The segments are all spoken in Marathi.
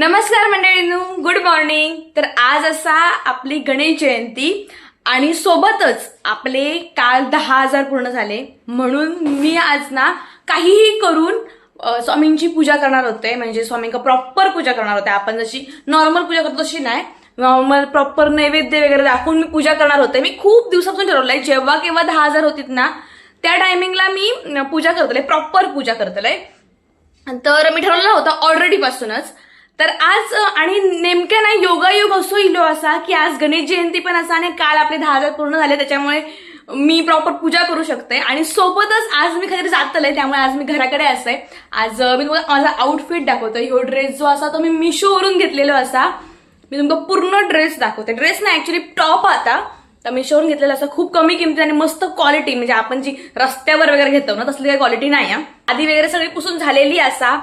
नमस्कार मंडळींनो गुड मॉर्निंग तर आज असा आपली गणेश जयंती आणि सोबतच आपले काल दहा हजार पूर्ण झाले. म्हणून मी आज ना काहीही करून स्वामींची पूजा करणार होते. म्हणजे स्वामींका प्रॉपर पूजा करणार होते. आपण जशी नॉर्मल पूजा करतो तशी नाही. नॉर्मल प्रॉपर नैवेद्य वगैरे दाखवून मी पूजा करणार होते. मी खूप दिवसापासून ठरवलंय. जेव्हा केव्हा दहा हजार होतीत ना त्या टायमिंगला मी पूजा करतले प्रॉपर पूजा करतले तर मी ठरवलं होतं ऑलरेडीपासूनच तर आज आणि नेमक्या नाही योगायोग असो इलो असा की आज गणेश जयंती पण असा आणि काल आपले दहा हजार पूर्ण झाले त्याच्यामुळे मी प्रॉपर पूजा करू शकते. आणि सोबतच आज मी काहीतरी जातलंय त्यामुळे आज मी घराकडे असते. आज मी तुम्हाला माझा आउटफिट दाखवतो ह्यो ड्रेस जो असा तो मी मिशोवरून घेतलेलो असा. मी तुमका पूर्ण ड्रेस दाखवते. ड्रेस ना ऍक्च्युली टॉप आता. तर मिशोवरून घेतलेला असं खूप कमी किमती आणि मस्त क्वालिटी म्हणजे आपण जी रस्त्यावर वगैरे घेतो ना तसली काही क्वालिटी नाही आहे. आधी वगैरे सगळी पुसून झालेली असा.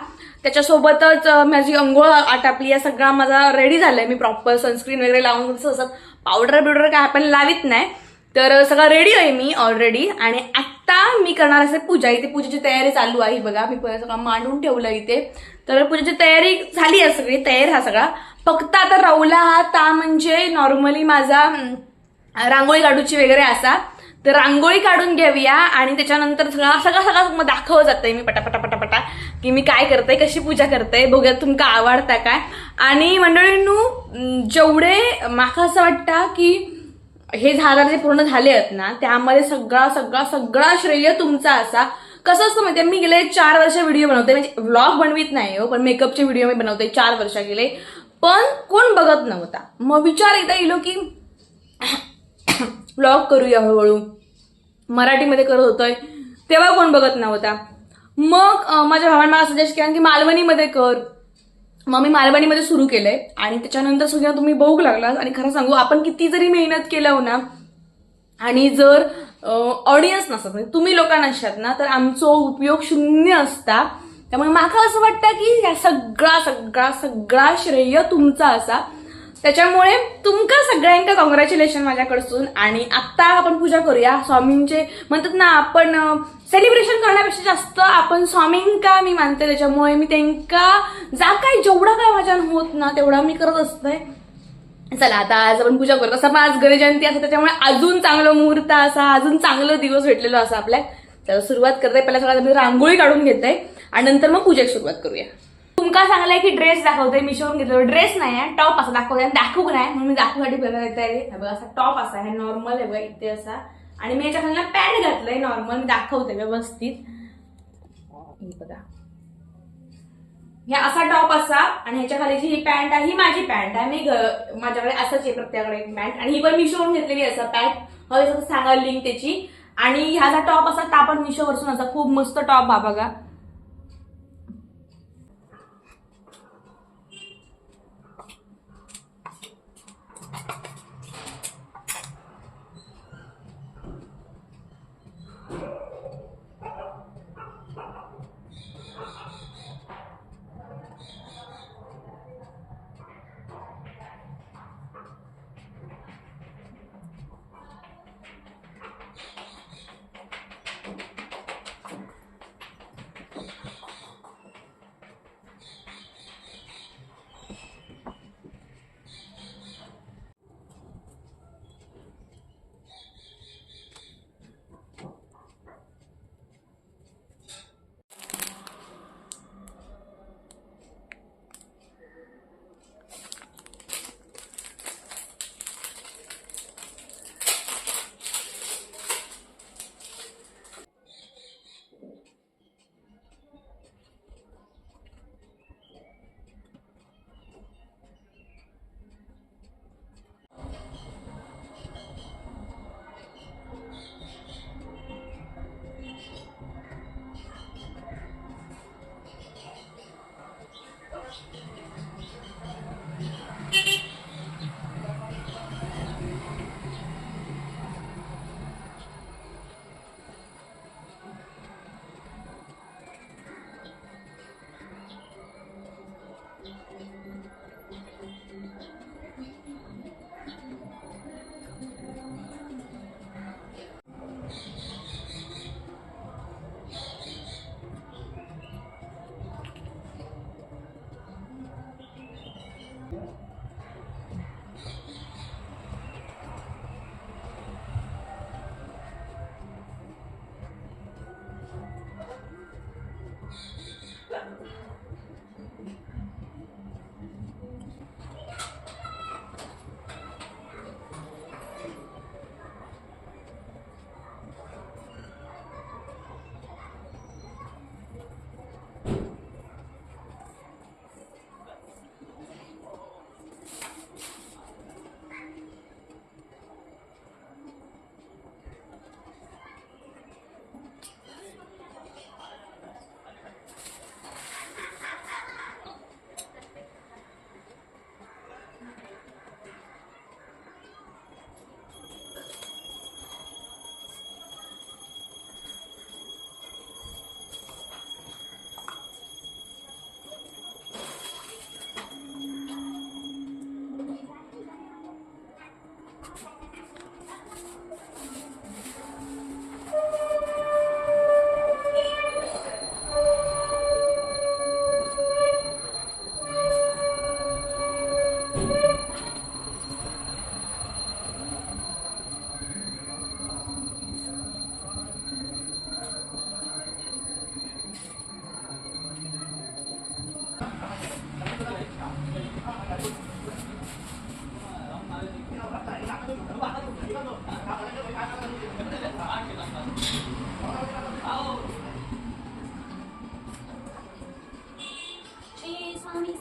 त्याच्यासोबतच माझी अंघोळ आटापली या सगळा माझा रेडी झालाय मी प्रॉपर सनस्क्रीन वगैरे लावून. कसं असं पावडर बिवडर काय आपण लावित नाही. तर सगळं रेडी आहे मी ऑलरेडी आणि आत्ता मी करणार असे पूजा इथे पूजेची तयारी चालू आहे बघा. मी पहिलं सगळं मांडून ठेवलं इथे. तर पूजेची तयारी झाली आहे सगळी. तयार हा सगळा. फक्त आता राहुला हा ता म्हणजे नॉर्मली माझा रांगोळी काढूची वगैरे असा. तर रांगोळी काढून घेऊया. आणि त्याच्यानंतर सगळा सगळं सगळं मग दाखवत जाते मी पटापटा पटापटा. की मी काय करते कशी पूजा करते बघूया तुमका आवडता काय. आणि मंडळींनू जेवढे माका असं वाटतं की हे झाडार जे पूर्ण झाले आहेत ना त्यामध्ये सगळा सगळा सगळा श्रेय तुमचा असा. कसं असतं माहितीये मी गेले चार वर्ष व्हिडिओ बनवते. म्हणजे व्लॉग बनवित नाही हो पण मेकअपचे व्हिडिओ मी बनवते चार वर्ष गेले. पण कोण बघत नव्हता. मग विचार एकदा येलो की व्लॉग करूया हळूहळू. मराठीमध्ये करत होतोय तेव्हा कोण बघत नव्हता. मग माझ्या भावाने मला सजेस्ट केलं की मालवणीमध्ये कर. मग मी मालवणीमध्ये सुरू केलंय आणि त्याच्यानंतर सुद्धा तुम्ही बघू लागला आणि खरं सांगू आपण किती जरी मेहनत केलं हो ना आणि जर ऑडियन्स नसतात म्हणजे तुम्ही लोकांना नसतात ना तर आमचो उपयोग शून्य असता. त्यामुळे माका असं वाटतं की या सगळा सगळा सगळा श्रेय तुमचा असा. त्याच्यामुळे तुमका सगळ्यांका कॉंग्रॅच्युलेशन माझ्याकडसून. आणि आत्ता आपण पूजा करूया. स्वामींचे म्हणतात ना आपण सेलिब्रेशन करण्यापेक्षा जास्त आपण स्वामींका मी मानते. त्याच्यामुळे मी त्यांका जा काय जेवढा काय माझ्या होत ना तेवढा मी करत असते. चला आता आज आपण पूजा करतो असं पण आज गणेश जयंती असते त्याच्यामुळे अजून चांगलं मुहूर्त असा अजून चांगलं दिवस भेटलेलो असा आपल्या. तर सुरुवात करते. पहिला सगळ्यात आधी रांगोळी काढून घेते. आणि नंतर मग पूजेक सुरुवात करूया. तुमका सांगलाय की ड्रेस दाखवते मी शिवून घेतलो ड्रेस नाही आहे टॉप असा दाखवते आणि दाखवू नाही. म्हणून मी दाखवूसाठी पहिला तयारी बघा असा टॉप असा आहे नॉर्मल आहे बघा इथे असा. आणि मी याच्या खाली पॅन्ट घातलंय नॉर्मल दाखवते व्यवस्थित. बघा. ह्या असा टॉप असा आणि ह्याच्या खालीची ही पॅन्ट आहे ही माझी पॅन्ट आहे. मी माझ्याकडे असंच आहे प्रत्येकाकडे एक पॅन्ट आणि ही पण मिशोवरून घेतलेली असा पॅन्ट हवे असं सांगा लिंक त्याची. आणि ह्याचा टॉप असा ता पण मिशोवरसून असा खूप मस्त टॉप हा बघा.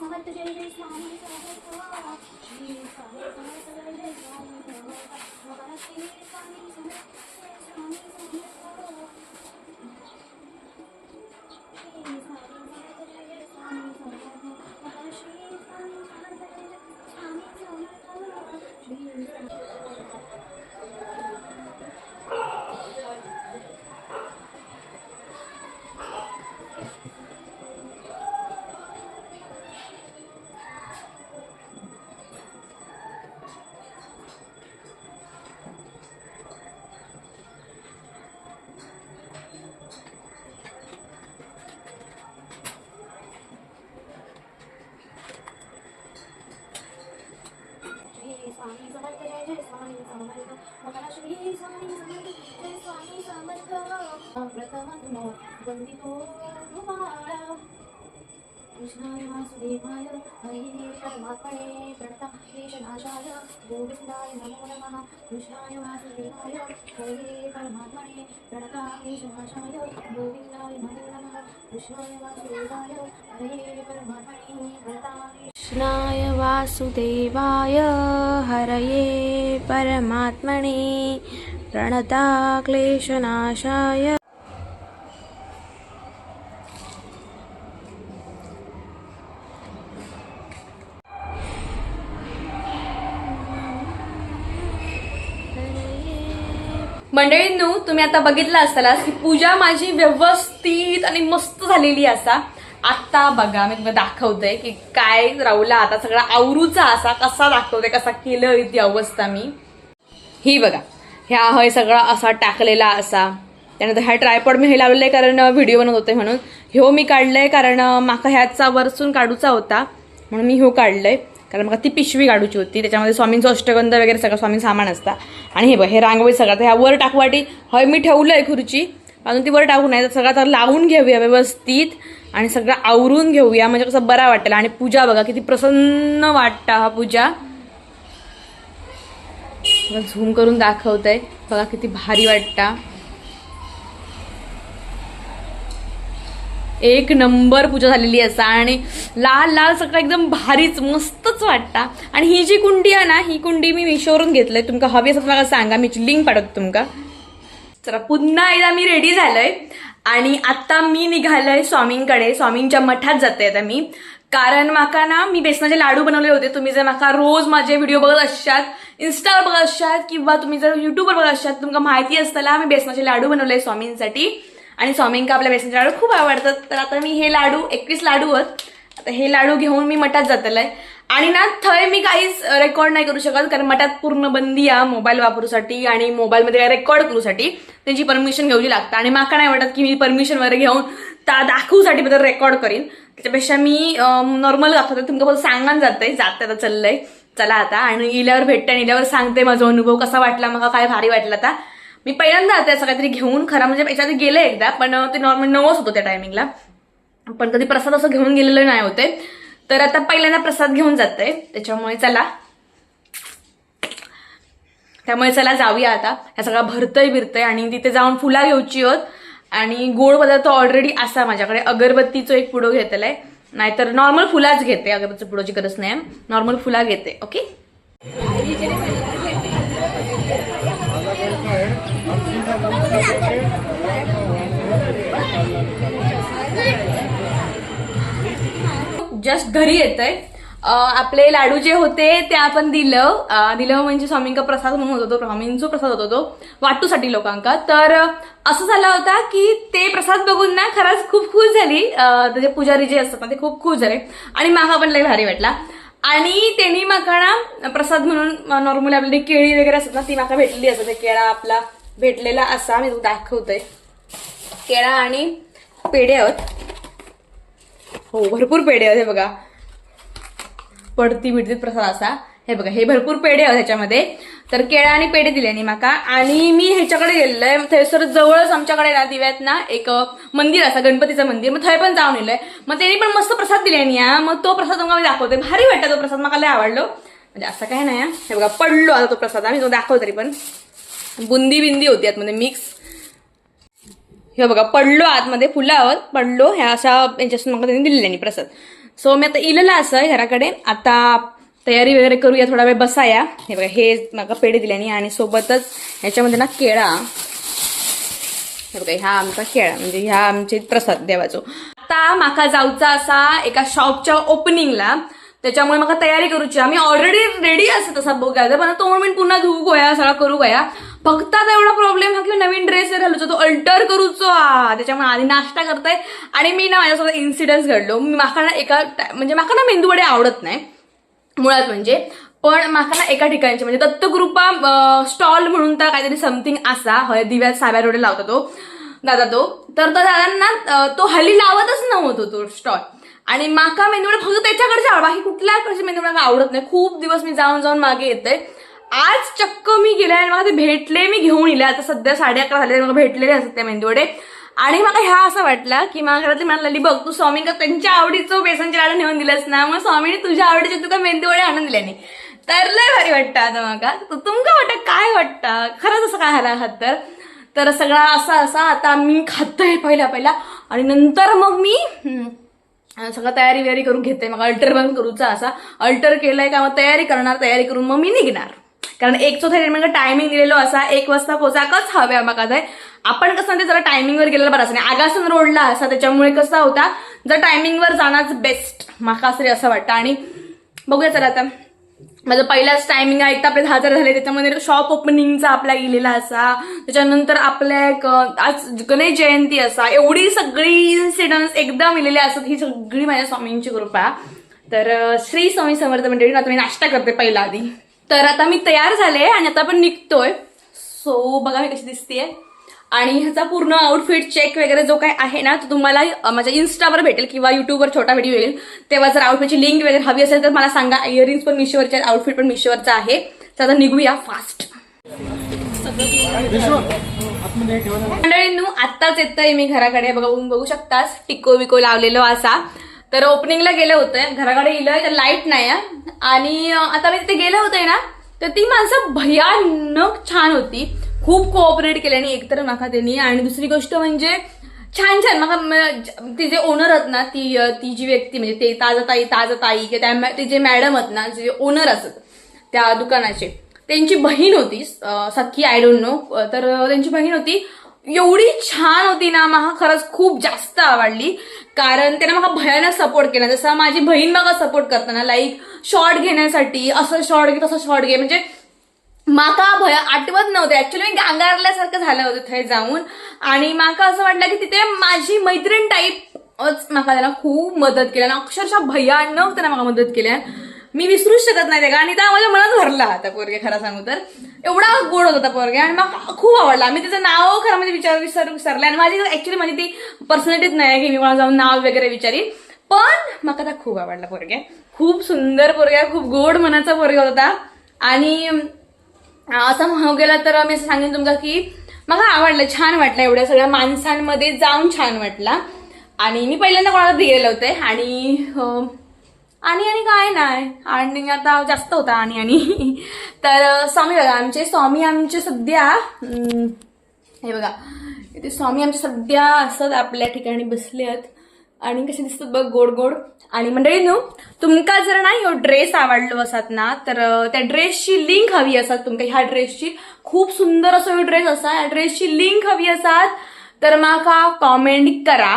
Thank you. समर्थ कृष्णाय वासुदेवाय परमात्मने गोविन्दाय नमो नमः। कृष्णाय वासुदेवाय परमात्मने गोविन्दाय नमो नमः। कृष्णाय वासुदेवाय परमात्मने कृष्णाय वासुदेवाय हरये परमात्मने प्रणता मंडळींनो तुम्ही आता बघितलं असताना की पूजा माझी व्यवस्थित आणि मस्त झालेली असा. आत्ता बघा मी तुम्हाला दाखवते की काय राहुला आता सगळा आवरूचा असा कसा दाखवते कसा केलं ती अवस्था मी. ही बघा ह्या हय सगळा असा टाकलेला असा. त्यानंतर ह्या ट्रायपॉड मी हे लावलेलं आहे कारण व्हिडिओ बनवत होते म्हणून. ह्यो मी काढलंय कारण माका ह्याचा वरसून काढूचा होता म्हणून मी ह्यो काढलंय. कारण मग ती पिशवी काढूची होती. त्याच्यामध्ये स्वामींचं अष्टगंध वगैरे सगळं स्वामी सामान असतं. आणि हे बघ हे रांगोळी सगळं. तर ह्या वर टाकवाटी हय मी ठेवलं आहे खुर्ची. अजून ती वर टाकू नये तर सगळं तर लावून घेऊया व्यवस्थित. आणि सगळं आवरून घेऊया. म्हणजे कसं बरा वाटेल. आणि पूजा बघा किती प्रसन्न वाटता हा पूजा. झूम करून दाखवतंय. बघा किती भारी वाटता. एक नंबर पूजा झालेली असा. आणि लाल लाल सगळं एकदम भारीच मस्तच वाटता. आणि ही जी कुंडी आहे ना ही कुंडी मी मिशोवरून घेतलंय. तुमका हवी असं मला सांगा मी लिंक पाठवतो तुमका. चला पुन्हा एकदा मी रेडी झालोय. आणि आता मी निघालोय स्वामींकडे. स्वामींच्या मठात जाते आता मी. कारण माका ना मी बेसनाचे लाडू बनवले होते. तुम्ही जर माका रोज माझे व्हिडिओ बघत असतात इन्स्टावर बघत असतात किंवा तुम्ही जर युट्यूबवर बघत असतात तुमका माहिती असताना मी बेसनाचे लाडू बनवले स्वामींसाठी. आणि स्वामींका आपल्या बेसनचे लाडू खूप आवडतात. तर आता मी हे लाडू एकवीस लाडू आहेत. आता हे लाडू घेऊन मी मठात जातलंय. आणि ना थंय मी काहीच रेकॉर्ड नाही करू शकत कारण मठात पूर्ण बंदी आहे मोबाईल वापरूसाठी आणि मोबाईलमध्ये काय रेकॉर्ड करूसाठी त्यांची परमिशन घेऊची लागतं. आणि माका नाही वाटत की मी परमिशन वगैरे घेऊन ता दाखवूसाठी बद्दल रेकॉर्ड करीन. त्याच्यापेक्षा मी नॉर्मल दाखवते. तुमका फक्त सांगान जाते जाते आता चाललंय. चला आता. आणि इल्यावर भेटते आणि इल्यावर सांगते. माझा अनुभव कसा वाटला? मला काय भारी वाटला आता? मी पहिल्यांदा आता असं काहीतरी घेऊन खरा म्हणजे याच्यात गेले एकदा पण ते नॉर्मल नवस होतो त्या टायमिंगला पण कधी प्रसाद असं घेऊन गेलेलं नाही होते. तर आता पहिल्यांदा प्रसाद घेऊन जाते. त्याच्यामुळे चला. त्यामुळे चला जाऊया आता. ह्या सगळा भरतय बिरतय आणि तिथे जाऊन फुला घेऊची होत. आणि गोड पदार्थ ऑलरेडी असा माझ्याकडे. अगरबत्तीचं एक पुडो घेतलाय. नाहीतर नॉर्मल फुलाच घेते. अगरबत्तीचं पुडोची गरज नाही. नॉर्मल फुला घेते. ओके जस्ट घरी येतंय. आपले लाडू जे होते ते आपण दिलं. दिलं म्हणजे स्वामींका प्रसाद म्हणून होत होतो तो स्वामींचा प्रसाद होतो तो वाटूसाठी लोकांका. तर असं झालं होता की ते प्रसाद बघून ना खरंच खूप खुश झाली. त्याचे पुजारी जे असतात ना ते खूप खुश झाले. आणि माका पण लय भारी वाटला. आणि त्यांनी माका ना प्रसाद म्हणून नॉर्मली आपली केळी वगैरे असतात ना ती माका भेटलेली असतात ते म्हणजे केळा आपला भेटलेला असा मी तो दाखवतोय. केळा आणि पेढे आहेत. हो भरपूर पेढे आहेत हे बघा. पडती बिडती प्रसाद असा. हे बघा हे भरपूर पेढे आहेत ह्याच्यामध्ये. तर केळा आणि पेढे दिले आणि माका. आणि मी ह्याच्याकडे गेलेलोय थंयसर जवळच आमच्याकडे ना दिव्यात ना एक मंदिर असा गणपतीचं मंदिर. मग थंय पण जाऊन येलोय. मग त्यांनी पण मस्त प्रसाद दिले आणि मग तो प्रसाद मी दाखवते भारी वाटतं तो प्रसाद. मला लय आवडलो. म्हणजे असं काय नाही हे. बघा पडलो आता तो प्रसाद. आम्ही तो दाखवतो तरी पण. बुंदी बिंदी होती आतमध्ये मिक्स हे बघा पडलो आतमध्ये फुलावर पडलो ह्या अशा यांच्यासून मला त्यांनी दिलेल्या प्रसाद. सो मी आता इलेलं असं आहे घराकडे. आता तयारी वगैरे करूया थोडा वेळ बसाया. हे बघा हे मला पेढे दिल्याने आणि सोबतच ह्याच्यामध्ये ना केळा. हे बघा ह्या आमचा केळा म्हणजे ह्या आमचे प्रसाद देवाचो. आता माका जाऊचा असा एका शॉपच्या ओपनिंगला त्याच्यामुळे मला तयारी करूची. आम्ही ऑलरेडी रेडी असत तसा बघायचं पण तो मी पुन्हा धुवू गोया सगळा करू गया फक्त आता एवढा प्रॉब्लेम हा की नवीन ड्रेस घालूचो तो अल्टर करूचो. हा त्याच्यामुळे आधी नाश्ता करताय आणि मी ना माझ्यासोबत इन्सिडन्स घडलो. मी माका ना एका म्हणजे माका ना मेंदूवडे आवडत नाही. मुळात म्हणजे पण माका ना एका ठिकाणचे म्हणजे दत्तकृपा स्टॉल म्हणून तर काहीतरी समथिंग असा हय दिव्या साव्या रोडे लावतो तो. दादा तो. तर तो दादांना तो हल्ली लावतच नव्हतो तो स्टॉल आणि माका मेंदूवडे फक्त त्याच्याकडचे आवड बाकी कुठल्या मेंदूवडे मला आवडत नाही. खूप दिवस मी जाऊन जाऊन मागे येते. आज चक्क मी गेले आणि मला ते भेटले मी घेऊन येले आता सध्या साडे अकरा झाले मला भेटलेले असत त्या मेंदूवडे. आणि मला ह्या असं वाटलं की मला घरातली म्हणाली बघ तू स्वामींका त्यांच्या आवडीचं बेसनचे लाडू नेऊन दिलंस ना मग स्वामीने तुझ्या आवडीचे तुका मेंदूवडे आणून दिल्याने तर लय भारी वाटतं आता माका तुमका वाटतं काय वाटतं? खरंच असं काय झालं आहात तर? तर सगळा असा असा आता मी खातोय पहिला पहिला. आणि नंतर मग मी सगळं तयारी वयारी करून घेते. मग अल्टर बंद करूचा असा. अल्टर केलाय का मग तयारी करणार तयारी करून मग मी निघणार. कारण एक चौथा म्हणजे टायमिंग दिलेलो असा एक वाजता पोचाकच हवे आम्हाला काय आपण कसं ते जरा टायमिंगवर गेलेलं बरं असं नाही. आगासन रोडला असा त्याच्यामुळे कसा होता जर टायमिंगवर जाणारच बेस्ट माका तरी असं वाटतं. आणि बघूया चला आता. माझं पहिलाच टायमिंग आहे एकदा आपले दहा हजार झाले त्याच्यामध्ये शॉप ओपनिंगचा आपला गेलेला असा. त्याच्यानंतर आपल्या एक आज गणेश जयंती असा. एवढी सगळी इन्सिडन्स एकदम इलेले असत ही सगळी माझ्या स्वामींची कृपा. तर श्री स्वामी समर्थ मंडळी आता मी नाश्ता करते पहिला आधी. तर आता मी तयार झाले आणि आता आपण निघतोय. सो बघा मी कशी दिसतेय. आणि ह्याचा पूर्ण आउटफिट चेक वगैरे जो काय आहे ना तो तुम्हाला माझ्या इन्स्टावर भेटेल किंवा युट्यूबवर छोटा व्हिडिओ येईल. तेव्हा जर आउटफिटची लिंक वगैरे हवी असेल तर मला सांगा. इयरिंग्स पण मिशोवरचे आउटफिट पण मिशोवरचा आहे. तर आता निघूया फास्ट मंडळींनू आत्ताच येतंय मी घराकडे. बघून बघू शकतास. टिको विको लावलेलो असा. तर ओपनिंगला गेलं होतं. घराकडे इलं तर लाइट नाही आहे. आणि आता मी तिथे गेलं होते ना तर ती माणसं भयानक छान होती. खूप कोऑपरेट केल्याने एकतर नका त्यांनी आणि दुसरी गोष्ट म्हणजे छान छान. मग ती जे ओनर आहेत ना ती ती जी व्यक्ती म्हणजे ते ताजाताई ताजाताई किंवा त्या ते जे मॅडम आहेत ना जे ओनर असत त्या दुकानाचे त्यांची बहीण होती. सख्खी आय डोंट नो तर त्यांची बहीण होती. एवढी छान होती ना मला खरंच खूप जास्त आवडली. कारण त्याने मला भयानक सपोर्ट केला. जसं माझी बहीण मला सपोर्ट करताना लाईक शॉर्ट घेण्यासाठी असं शॉर्ट घे तसं शॉर्ट घे. म्हणजे माका भय आठवत नव्हते ऍक्च्युली मी गांगारल्यासारखं झालं होतं थंय जाऊन. आणि माका असं वाटलं की तिथे माझी मैत्रीण टाईपच माका त्याला खूप मदत केली. आणि अक्षरशः भयानक त्याने मला मदत केल्या मी विसरूच शकत नाही ते गाणं. आणि त्या माझ्या मनात भरला. आता पोरगे खरा सांगू तर. एवढा गोड होता पोरगे आणि मला खूप आवडला. मी त्याचं नाव खरं म्हणजे विचार विसर विसरलं आणि माझी ऍक्च्युली माझी ती पर्सनॅलिटीच नाही की मी मला जाऊन नाव वगैरे विचारी पण मला त्या खूप आवडला पोरगे खूप सुंदर पोरगे खूप गोड मनाचा पोरगा होता आणि असं म्हणू गेला तर मी असं सांगेन तुमका की मला आवडलं छान वाटलं एवढ्या सगळ्या माणसांमध्ये जाऊन छान वाटला. आणि मी पहिल्यांदा कोणाला दिलेलं होते आणि आणि आणि काय नाही. आणि आता जास्त होता आणि आणि. तर स्वामी बघा आमचे स्वामी आमचे सध्या हे बघा इथे स्वामी आमचे सध्या असत आपल्या ठिकाणी बसले आहेत. आणि कसे दिसतात बघ गोड गोड. आणि मंडळी न्यू तुमका जर नाही हो ड्रेस आवडलो असत ना तर त्या ड्रेसची लिंक हवी असत तुमका. ह्या ड्रेसची खूप सुंदर असं ड्रेस असा या ड्रेसची लिंक हवी असत. तर माका कॉमेंट करा.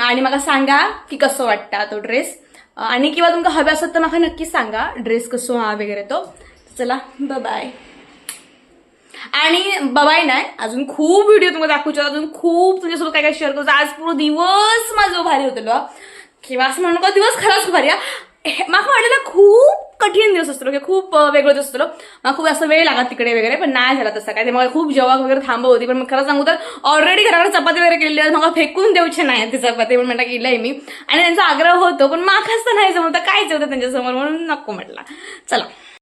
आणि मला सांगा की कसं वाटतं तो ड्रेस आणि किंवा तुमका हवे असत तर मला नक्कीच सांगा. ड्रेस कसो हा वगैरे तो. चला बाय आणि बाबाय नाही अजून खूप व्हिडिओ तुम्हाला दाखवतो. अजून खूप तुमच्यासोबत काय काय शेअर करतो. आज पूर्ण दिवस माझं भारी होतो किंवा असं म्हणू दिवस खरंच खूप भारी हा. वाटलेला खूप कठीण दिवस असतो की खूप वेगळं दिवस असतो. मला खूप असं वेळ लागत तिकडे वगैरे पण नाही झाला तसं काय ते मला खूप जेव्हा वगैरे थांबव होती पण मग खरं सांगू तर ऑलरेडी घराकडे चपाती वगैरे केली आहे मला फेकून देऊचे नाही ती चपाती पण म्हटलं आहे मी. आणि त्यांचा आग्रह होतो पण माखाच तर नाही जमत काय जेवतं त्यांच्यासमोर म्हणून नको म्हटलं. चला.